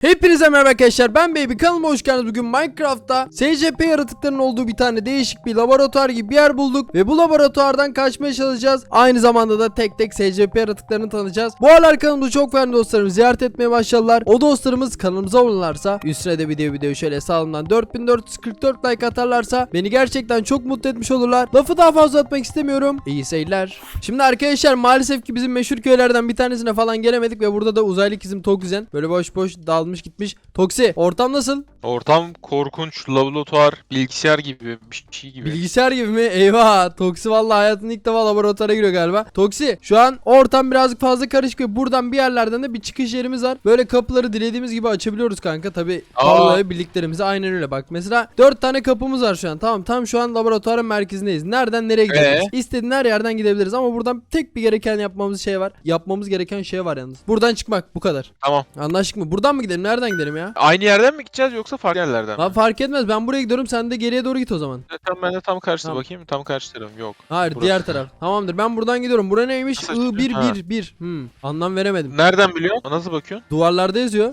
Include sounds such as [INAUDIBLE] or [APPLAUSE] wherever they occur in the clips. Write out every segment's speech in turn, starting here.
Hepiniz Hepinize merhaba arkadaşlar. Ben Baby. Kanalıma hoş geldiniz. Bugün Minecraft'ta SCP yaratıklarının olduğu bir tane değişik bir laboratuvar gibi bir yer bulduk. Ve bu laboratuvardan kaçmaya çalışacağız. Aynı zamanda da tek tek SCP yaratıklarını tanıyacağız. Bu aralar kanalımda çok fazla dostlarım ziyaret etmeye başladılar. O dostlarımız kanalımıza abone üstüne de video video şöyle sağlamdan 4444 like atarlarsa beni gerçekten çok mutlu etmiş olurlar. Lafı daha fazla atmak istemiyorum. İyi seyirler. Şimdi arkadaşlar maalesef ki bizim meşhur köylerden bir tanesine falan gelemedik ve burada da uzaylı kızım Toküzen böyle boş boş dalmış gitmiş. Toksi ortam nasıl? Ortam korkunç, laboratuvar, bilgisayar gibi bir şey gibi. Bilgisayar gibi mi? Eyvah. Toksi vallahi hayatında ilk defa laboratuvara giriyor galiba. Toksi şu an ortam birazcık fazla karışık ve buradan bir yerlerden de bir çıkış yerimiz var. Böyle kapıları dilediğimiz gibi açabiliyoruz kanka. Tabi Aa. Paolo'ya birliklerimize aynen öyle bak. Mesela 4 tane kapımız var şu an. Tamam tam şu an laboratuvarın merkezindeyiz. Nereden nereye gidebiliriz? İstediğin her yerden gidebiliriz ama buradan tek bir gereken yapmamız şey var. Yapmamız gereken şey var yalnız. Buradan çıkmak bu kadar. Tamam. Anlaştık mı? Buradan mı gidelim? Nereden gidelim ya? Aynı yerden mi gideceğiz yoksa farklı yerlerden mi? Lan fark etmez. Ben buraya gidiyorum. Sen de geriye doğru git o zaman. Tam ben de tam karşıda Tamam. bakayım. Tam karşı tarafım yok. Hayır Burası. diğer taraf. Tamamdır. Ben buradan gidiyorum. Bura neymiş? Nasıl? I1 Ha. 1 1. Hmm. Anlam veremedim. Nereden biliyorsun? Nasıl bakıyorsun? Duvarlarda yazıyor.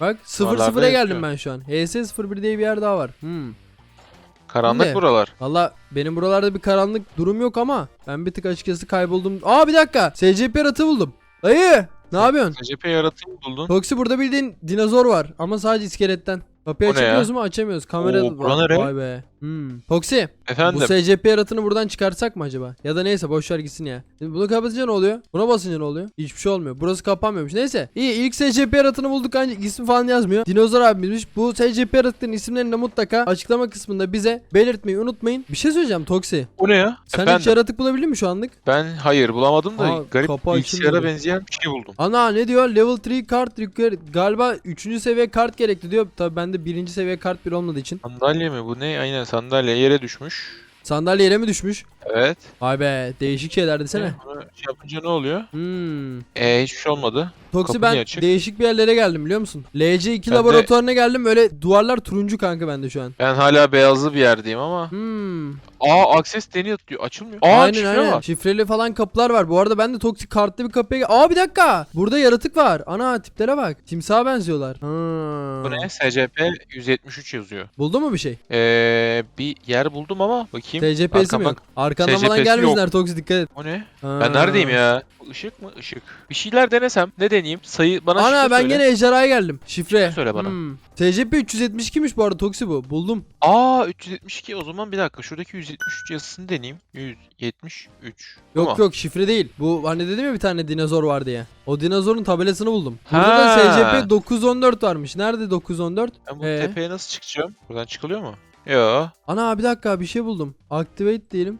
Bak 0 Duvarlarda 0'a geldim yazıyor. ben şu an. HS 01 diye bir yer daha var. Hmm. Karanlık Ne? buralar. Valla benim buralarda bir karanlık durum yok ama ben bir tık açıkçası kayboldum. Aa bir dakika. SCP yaratı buldum. Dayı ne yapıyorsun? CCP yaratımı buldun. Toksi burada bildiğin dinozor var ama sadece iskeletten. Kapıyı O ne açabiliyoruz mu? Açamıyoruz. Kamera Oo, bura nere? Vay be. Hmm. Toksi. Efendim. Bu SCP yaratını buradan çıkarsak mı acaba? Ya da neyse boşver gitsin ya. Şimdi bunu kapatınca ne oluyor? Buna basınca ne oluyor? Hiçbir şey olmuyor. Burası kapanmıyormuş. Neyse. İyi ilk SCP yaratını bulduk ancak ismi falan yazmıyor. Dinozor abimizmiş. Bu SCP yaratıkların isimlerini de mutlaka açıklama kısmında bize belirtmeyi unutmayın. Bir şey söyleyeceğim Toksi. Bu ne ya? Sen hiç Efendim. yaratık bulabildin mi şu anlık? Ben hayır bulamadım da Aa, garip kapı bilgisayara açılmadı. benzeyen bir şey buldum. Ana ne diyor? Level 3 kart required. Galiba 3. seviye kart gerekli diyor. Tabi bende 1. seviye kart bir olmadığı için. Sandalye mi? Bu ne? Aynen sandalye yere düşmüş. Sandalye yere mi düşmüş? Evet. Vay be değişik şeyler desene. Bunu şey yapınca ne oluyor? Hmm. Ee hiçbir şey olmadı. Toksi Kapı ben niye açık? değişik bir yerlere geldim biliyor musun? LC2 Ben de- laboratuvarına geldim öyle duvarlar turuncu kanka bende şu an. Ben hala beyazlı bir yerdeyim ama. Hmm. Aa access deniyor diyor. Açılmıyor. Aa aynen aynen. var. Şifreli falan kapılar var. Bu arada ben de toksik kartlı bir kapıya Aa bir dakika. Burada yaratık var. Ana tiplere bak. Timsaha benziyorlar. Bu ne? SCP 173 yazıyor. Buldun mu bir şey? Ee, bir yer buldum ama bakayım. TCP'si mi Arkamdan-? Arkandan falan TCP'si gelmesinler toksik dikkat et. O ne? Ha. Ben neredeyim ya? Işık mı? Işık. Bir şeyler denesem. Ne deneyeyim? Sayı bana Ana şifre ben söyle. gene ejderhaya geldim. Şifre. söyle bana. Hmm. TCP 372'miş bu arada toksi bu. Buldum. Aa 372 o zaman bir dakika. Şuradaki 173 yazısını deneyeyim. 173. Bu Yok mu? yok şifre değil. Bu hani dedim ya bir tane dinozor var diye. O dinozorun tabelasını buldum. Burada da Ha. SCP 914 varmış. Nerede 914? Ben bu Ee? tepeye nasıl çıkacağım? Buradan çıkılıyor mu? Yo. Ana bir dakika bir şey buldum. Activate diyelim.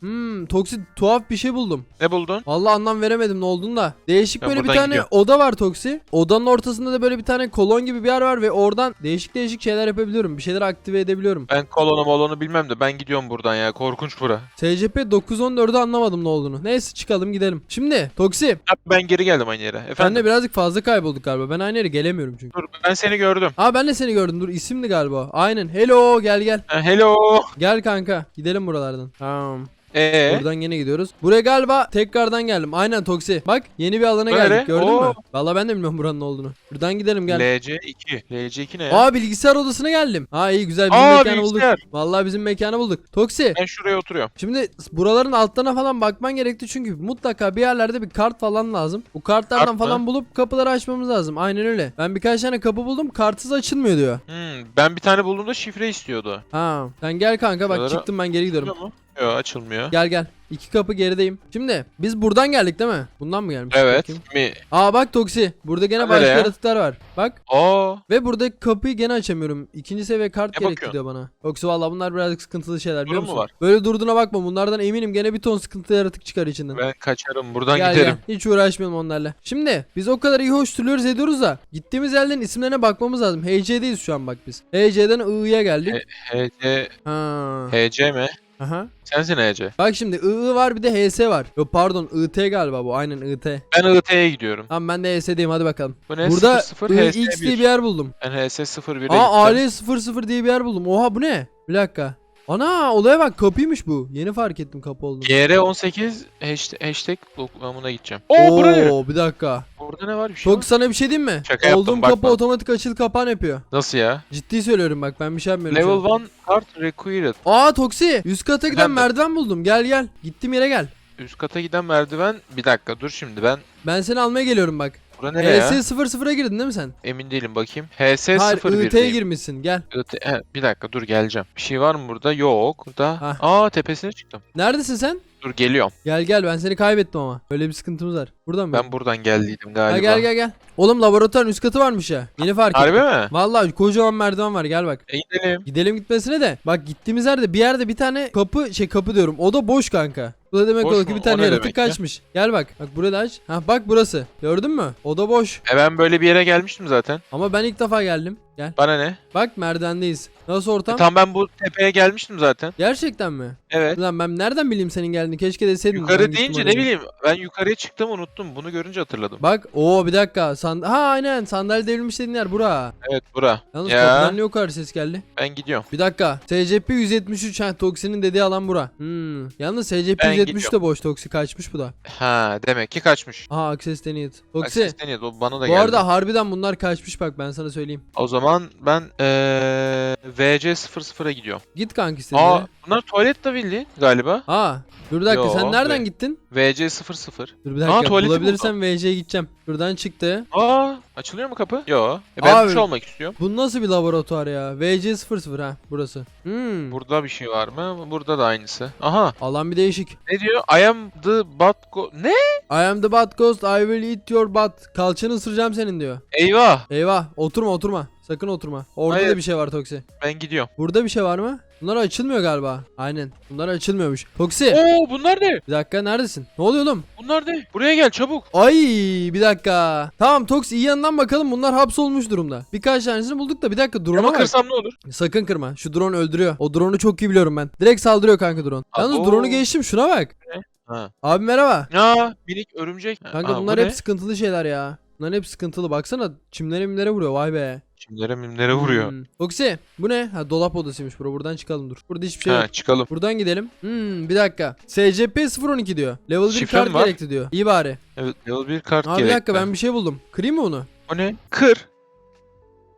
Hmm, toksi tuhaf bir şey buldum. Ne buldun? Vallahi anlam veremedim ne olduğunu da. Değişik Ben böyle bir buradan tane gidiyorum. oda var toksi. Odanın ortasında da böyle bir tane kolon gibi bir yer var ve oradan değişik değişik şeyler yapabiliyorum. Bir şeyler aktive edebiliyorum. Ben kolonu molonu bilmem de ben gidiyorum buradan ya. Korkunç bura. SCP 914'ü anlamadım ne olduğunu. Neyse çıkalım gidelim. Şimdi Toksi Ha, Ben geri geldim aynı yere. Efendim. de birazcık fazla kaybolduk galiba. Ben aynı yere gelemiyorum çünkü. Dur ben seni gördüm. Aa ben de seni gördüm. Dur isimdi galiba. Aynen. Hello gel gel. Ha, hello. Gel kanka. Gidelim buralardan. Tamam. Ee. Buradan yine gidiyoruz. Buraya galiba tekrardan geldim. Aynen Toksi. Bak yeni bir alana Bu geldik. Gördün mü? Oo. Vallahi ben de bilmiyorum buranın ne olduğunu. Buradan gidelim gel. LC2. LC2 ne ya? Aa bilgisayar odasına geldim. Ha iyi güzel bizim Aa, mekanı bilgisayar. bulduk. Vallahi bizim mekanı bulduk. Toksi. Ben şuraya oturuyorum. Şimdi buraların altlarına falan bakman gerekti çünkü mutlaka bir yerlerde bir kart falan lazım. Bu kartlardan Kart mı? falan bulup kapıları açmamız lazım. Aynen öyle. Ben birkaç tane kapı buldum. Kartsız açılmıyor diyor. Hmm, ben bir tane bulduğumda şifre istiyordu. Ha. Sen gel kanka bak Buralara- çıktım ben geri gidiyorum. Açılıyor mu? Yok açılmıyor. Gel gel. İki kapı gerideyim. Şimdi biz buradan geldik değil mi? Bundan mı gelmiştik? Evet. bakayım? Mi? Aa bak Toksi. Burada gene Ha, başka nereye? yaratıklar var. Bak. Aa. Ve burada kapıyı gene açamıyorum. İkinci seviye kart Ne gerekli diyor bana. Yoksa valla bunlar birazcık sıkıntılı şeyler biliyor Sorun mu musun? var? Böyle durduğuna bakma. Bunlardan eminim gene bir ton sıkıntılı yaratık çıkar içinden. Ben kaçarım. Buradan Gel giderim. gel. Hiç uğraşmayalım onlarla. Şimdi biz o kadar iyi hoş ediyoruz da gittiğimiz yerlerin isimlerine bakmamız lazım. HC'deyiz şu an bak biz. HC'den I'ya geldik. HC, Ha. HC mi? Aha. Sensin HC. Bak şimdi I var bir de HS var. Yok pardon IT galiba bu. Aynen IT. Ben IT'ye gidiyorum. Tamam ben de HS'deyim hadi bakalım. Bu ne? Burada 00 IX HS1. diye bir yer buldum. Ben HS 01'e Aa gittim. AL 00 diye bir yer buldum. Oha bu ne? Bir dakika. Ana olaya bak kapıymış bu. Yeni fark ettim kapı olduğunu. GR18 hashtag, hashtag lokumuna gideceğim. Oo, buraya? Oo bir dakika. Burada ne var bir şey Çok var. sana bir şey diyeyim mi? Şaka yaptım, Olduğum bakma. kapı otomatik açıl kapan yapıyor. Nasıl ya? Ciddi söylüyorum bak ben bir şey yapmıyorum. şu Level an. 1 card required. Aa Toksi üst kata giden Efendim? merdiven buldum. Gel gel. Gittiğim yere gel. Üst kata giden merdiven. Bir dakika dur şimdi ben. Ben seni almaya geliyorum bak. Bura nereye ya? HS00'a girdin değil mi sen? Emin değilim bakayım. HS Hayır 01 IT'ye girmişsin gel. He, bir dakika dur geleceğim. Bir şey var mı burada? Yok. Burada. Hah. Aa tepesine çıktım. Neredesin sen? Dur geliyorum. Gel gel ben seni kaybettim ama. Öyle bir sıkıntımız var. Buradan mı? Ben buradan geldiydim galiba. Ha, gel gel gel. Oğlum laboratuvarın üst katı varmış ya. Yeni fark ettim. Harbi mi? Vallahi kocaman merdiven var gel bak. E gidelim. Gidelim gitmesine de. Bak gittiğimiz yerde bir yerde bir tane kapı şey kapı diyorum. O da boş kanka. Bu da demek Boş oluyor ki bir tane yaratık demek ya? kaçmış. Gel bak. Bak burada aç. Ha bak burası. Gördün mü? O da boş. E ben böyle bir yere gelmiştim zaten. Ama ben ilk defa geldim. Gel. Bana ne? Bak merdivendeyiz. Nasıl E, ortam? tam ben bu tepeye gelmiştim zaten. Gerçekten mi? Evet. Ulan ben nereden bileyim senin geldiğini? Keşke deseydin. Yukarı deyince ne bileyim ben yukarıya çıktım unuttum. Bunu görünce hatırladım. Bak o bir dakika. Sand ha aynen sandalye devrilmiş dediğin yer bura. Evet bura. Yalnız Ya. kapıdan ne yukarı ses geldi? Ben gidiyorum. Bir dakika. SCP 173 ha Toksi'nin dediği alan bura. Hmm. Yalnız SCP Ben 173 de gidiyorum. boş Toksi kaçmış bu da. Ha demek ki kaçmış. Aha Access Denied. Bak Toksi. ses deniyordu, o bana da Bu geldi. arada harbiden bunlar kaçmış bak ben sana söyleyeyim. O zaman ben eee VC00'a gidiyorum. Git kanka istediğin. Aa bunlar tuvalet de bildiğin galiba. Aa. Dur bir dakika Yo, sen nereden ve- gittin? VC00. Dur bir dakika tuvaleti bulabilirsem VC'ye gideceğim. Buradan çıktı. Aa açılıyor mu kapı? Yo. E ben Abi. duş almak istiyorum. Bu nasıl bir laboratuvar ya? VC00 ha burası. Hmm. Burada bir şey var mı? Burada da aynısı. Aha. Alan bir değişik. Ne diyor? I am the bad go... Ne? I am the bad ghost. I will eat your butt. Kalçanı ısıracağım senin diyor. Eyvah. Eyvah. Oturma oturma. Sakın oturma. Orada Hayır. da bir şey var Toksi. Ben gidiyorum. Burada bir şey var mı? Bunlar açılmıyor galiba. Aynen. Bunlar açılmıyormuş. Toksi. Oo bunlar ne? Bir dakika neredesin? Ne oluyor oğlum? Bunlar ne? Buraya gel çabuk. Ay bir dakika. Tamam Toksi iyi yandan bakalım. Bunlar hapsolmuş durumda. Birkaç tanesini bulduk da bir dakika drone'a Ama bak. kırsam ne olur? Sakın kırma. Şu drone öldürüyor. O drone'u çok iyi biliyorum ben. Direkt saldırıyor kanka drone. Yalnız Abo. drone'u geçtim şuna bak. Ha. Abi merhaba. Ya minik örümcek. Kanka Aa, bunlar bu hep ne? sıkıntılı şeyler ya. Bunlar hep sıkıntılı. Baksana çimlere mimlere vuruyor vay be. Çimlere mimlere vuruyor. Hmm. Toksi bu ne? Ha dolap odasıymış bura. Buradan çıkalım dur. Burada hiçbir şey yok. Ha çıkalım. Buradan gidelim. Hmm bir dakika. SCP 012 diyor. Level 1 Şifrem kart var. gerekti diyor. İyi bari. Evet level 1 kart Abi bir dakika ben bir şey buldum. Kırayım mı onu? O ne? Kır.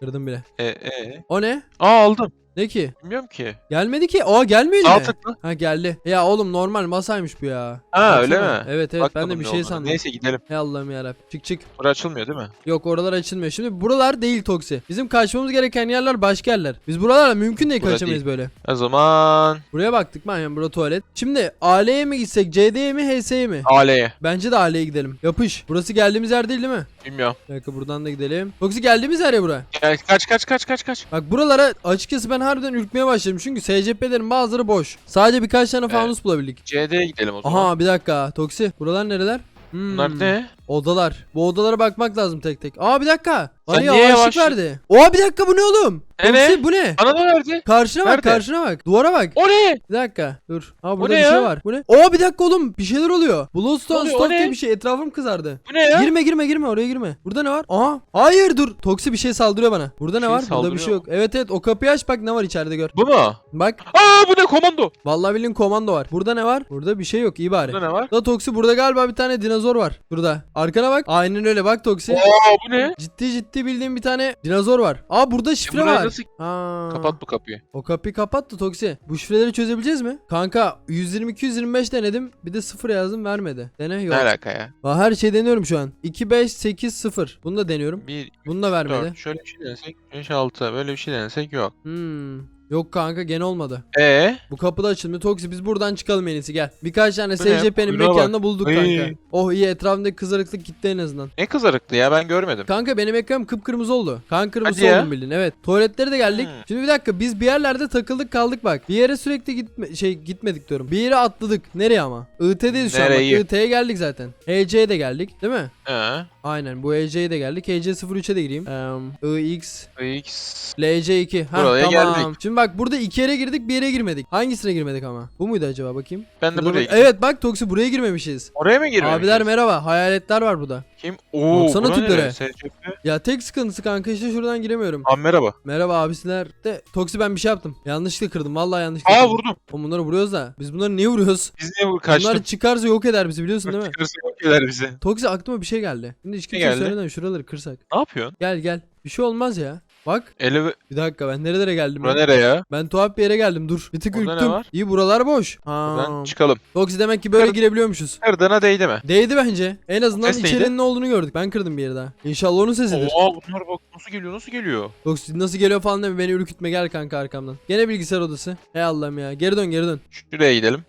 Kırdım bile. E e. O ne? Aa aldım. Ne ki? Bilmiyorum ki. Gelmedi ki. Aa gelmiyor Sağ yine. tıkla. Ha geldi. Ya oğlum normal masaymış bu ya. Ha öyle Baksana. mi? Evet evet ben de bir ne şey olduğunu. sandım. Neyse gidelim. Hey Allah'ım yarabbim. Çık çık. Bura açılmıyor değil mi? Yok oralar açılmıyor. Şimdi buralar değil Toksi. Bizim kaçmamız gereken yerler başka yerler. Biz buralarla mümkün değil Bura kaçamayız böyle. O zaman Buraya baktık ben yani bura tuvalet. Şimdi AL'ye mi gitsek CD'ye mi HS'ye mi? AL'ye. Bence de AL'ye gidelim. Yapış. Burası geldiğimiz yer değil değil mi? Bilmiyorum. Bir dakika buradan da gidelim. Toksi geldiğimiz yer ya bura. Gel kaç kaç kaç kaç kaç. Bak buralara açıkçası ben harbiden ürkmeye başladım. Çünkü SCP'lerin bazıları boş. Sadece birkaç tane Evet. fanus bulabildik. CD'ye gidelim o zaman. Aha bir dakika. Toksi. Buralar nereler? Hmm. Bunlar ne? Odalar. Bu odalara bakmak lazım tek tek. Aa bir dakika. Sen niye yavaşlık yavaş- verdi. Oha bir dakika bu ne oğlum? E ne? Bu ne? Bana da verdi. Karşına bak Nerede? karşına bak. Duvara bak. O ne? Bir dakika dur. Aa burada ne bir şey ya? var. Bu ne? Oo bir dakika oğlum bir şeyler oluyor. Ne Bloodstone oluyor? O Stop diye bir şey etrafım kızardı. Bu ne ya? Girme girme girme oraya girme. Burada ne var? Aha. Hayır dur. Toksi bir şey saldırıyor bana. Burada ne şey var? Burada bir saldırıyor şey yok. Evet evet o kapıyı aç bak ne var içeride gör. Bu mu? Bak. Aa bu ne komando? Vallahi bildiğin komando var. Burada ne var? Burada bir şey yok. iyi bari. Burada ne var? Da Toksi burada galiba bir tane dinozor var. Burada. Arkana bak. Aynen öyle bak Toksi. Aa bu ne? Ciddi ciddi bildiğim bir tane dinozor var. Aa burada şifre burayı var. nasıl- Aa. Kapat bu kapıyı. O kapıyı kapattı Toksi. Bu şifreleri çözebileceğiz mi? Kanka 122 125 denedim. Bir de 0 yazdım vermedi. Dene yok. Ne alaka ya? Aa, her şey deniyorum şu an. 2 5 8 0. Bunu da deniyorum. 1, Bunu da vermedi. 4, şöyle bir şey denesek 5, 6 böyle bir şey denesek yok. Hmm. Yok kanka gene olmadı. Ee? Bu kapıda açılmıyor. Toksi biz buradan çıkalım en iyisi gel. Birkaç tane? SCP'nin Kuyruğa mekanını bulduk kanka. Iy. Oh iyi etrafındaki kızarıklık gitti en azından. Ne kızarıktı ya ben görmedim. Kanka benim ekranım kıpkırmızı oldu. Kan kırmızı Hadi ya. oldum bildiğin. Evet. Tuvaletlere de geldik. Hmm. Şimdi bir dakika biz bir yerlerde takıldık kaldık bak. Bir yere sürekli gitme şey gitmedik diyorum. Bir yere atladık. Nereye ama? IT'deyiz şu an. Bak IT'ye geldik zaten. HC'ye de geldik değil mi? Ee? Aynen bu HC'ye de geldik. HC 03'e de gireyim. Um, IX X. LC2. Ha Buraya tamam. geldik. Şimdi bak burada iki yere girdik bir yere girmedik. Hangisine girmedik ama? Bu muydu acaba bakayım? Ben de Burada buraya bak- Evet bak Toksi buraya girmemişiz. Oraya mı girmemişiz? Abiler merhaba. Hayaletler var burada. Bakayım. Oo, Baksana tiplere. nere? SCP. Ya tek sıkıntısı kanka işte şuradan giremiyorum. Abi merhaba. Merhaba abisiler. De Toksi ben bir şey yaptım. Yanlışlıkla kırdım. Vallahi yanlışlıkla. Aa kırdım. vurdum. Oğlum bunları vuruyoruz da. Biz bunları niye vuruyoruz? Biz niye vur kaçtım? Bunlar çıkarsa yok eder bizi biliyorsun değil mi? Çıkarsa eder bizi. Toksi aklıma bir şey geldi. Şimdi hiç kimseye geldi? söylemeden şuraları kırsak. Ne yapıyorsun? Gel gel. Bir şey olmaz ya. Bak. Ele Bir dakika ben nerelere geldim? bura ya? nereye ya? Ben tuhaf bir yere geldim dur. Bir tık Burada ne ürktüm. var? İyi buralar boş. Ha. Buradan çıkalım. Toksi demek ki böyle Kır- girebiliyormuşuz. Kırdığına değdi mi? Değdi bence. En azından Ses neydi? içerinin ne olduğunu gördük. Ben kırdım bir yeri daha. İnşallah onun sesidir. Oo bunlar bak nasıl geliyor nasıl geliyor? Toksi nasıl geliyor falan deme beni ürkütme gel kanka arkamdan. Gene bilgisayar odası. Hey Allah'ım ya. Geri dön geri dön. Şuraya gidelim.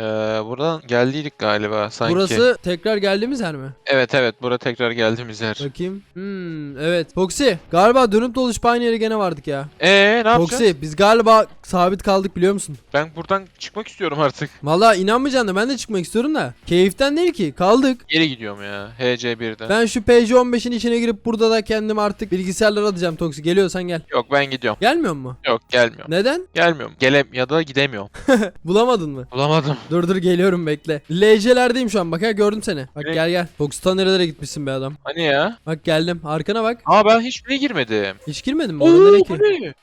Ee, buradan geldiydik galiba sanki. Burası tekrar geldiğimiz yer mi? Evet evet bura tekrar geldiğimiz yer. Bakayım. Hmm, evet. Foxy galiba dönüp dolaşıp aynı yere gene vardık ya. Eee ne yapacağız? Foxy biz galiba sabit kaldık biliyor musun? Ben buradan çıkmak istiyorum artık. Valla inanmayacaksın da ben de çıkmak istiyorum da. Keyiften değil ki kaldık. Geri gidiyorum ya. HC1'den. Ben şu PJ15'in içine girip burada da kendim artık bilgisayarlara atacağım Toksi. Geliyorsan gel. Yok ben gidiyorum. Gelmiyor mu? Yok gelmiyorum. Neden? Gelmiyorum. Gelem ya da gidemiyorum. [LAUGHS] Bulamadın mı? Bulamadım. Dur dur geliyorum bekle. LC'lerdeyim şu an bak ha gördüm seni. Bak Nereye- gel gel. Fox'tan nerelere gitmişsin be adam. Hani ya? Bak geldim arkana bak. Aa ben hiçbirine girmedim. Hiç girmedin mi? Orada nereye ki?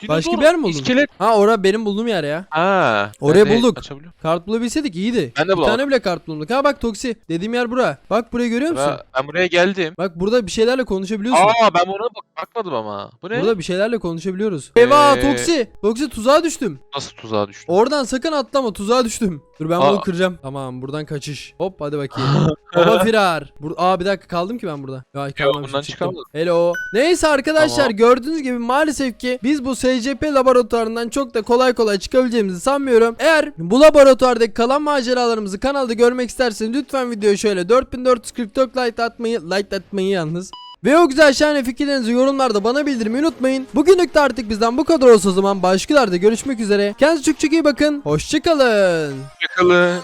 ne? Başka bir yer mi buldun? İskelet. Ha ora benim bulduğum yer ya. Ha. Oraya ben de bulduk. açabiliyorum. Kart bulabilseydik iyiydi. Ben de bir bulamadım. tane bile kart bulduk. Ha bak Toksi. Dediğim yer bura. Bak burayı görüyor musun? Bura- Ben buraya geldim. Bak burada bir şeylerle konuşabiliyorsun. Aa ben buna bak bakmadım ama. Bu ne? Burada bir şeylerle konuşabiliyoruz. Eyvah Ee, Toksi. Toksi tuzağa düştüm. Nasıl tuzağa düştün? Oradan sakın atlama tuzağa düştüm. Dur ben Aa. bunu kıracağım. Tamam buradan kaçış. Hop hadi bakayım. [LAUGHS] Baba firar. Bur Aa bir dakika kaldım ki ben burada. Ya kalmamışım, bundan çıktım. çıkamadın. Hello. Neyse arkadaşlar Tamam. gördüğünüz gibi maalesef ki biz bu SCP laboratuvarından çok da kolay kolay çıkabileceğimizi sanmıyorum. Eğer bu laboratuvardaki kalan maceralarımızı kanalda görmek isterseniz lütfen videoya şöyle 4444 like atmayı like atmayı yalnız. Ve o güzel şahane fikirlerinizi yorumlarda bana bildirmeyi unutmayın. Bugünlük de artık bizden bu kadar olsa o zaman başkalarda görüşmek üzere. Kendinize çok çok iyi bakın. Hoşçakalın. Yakalın.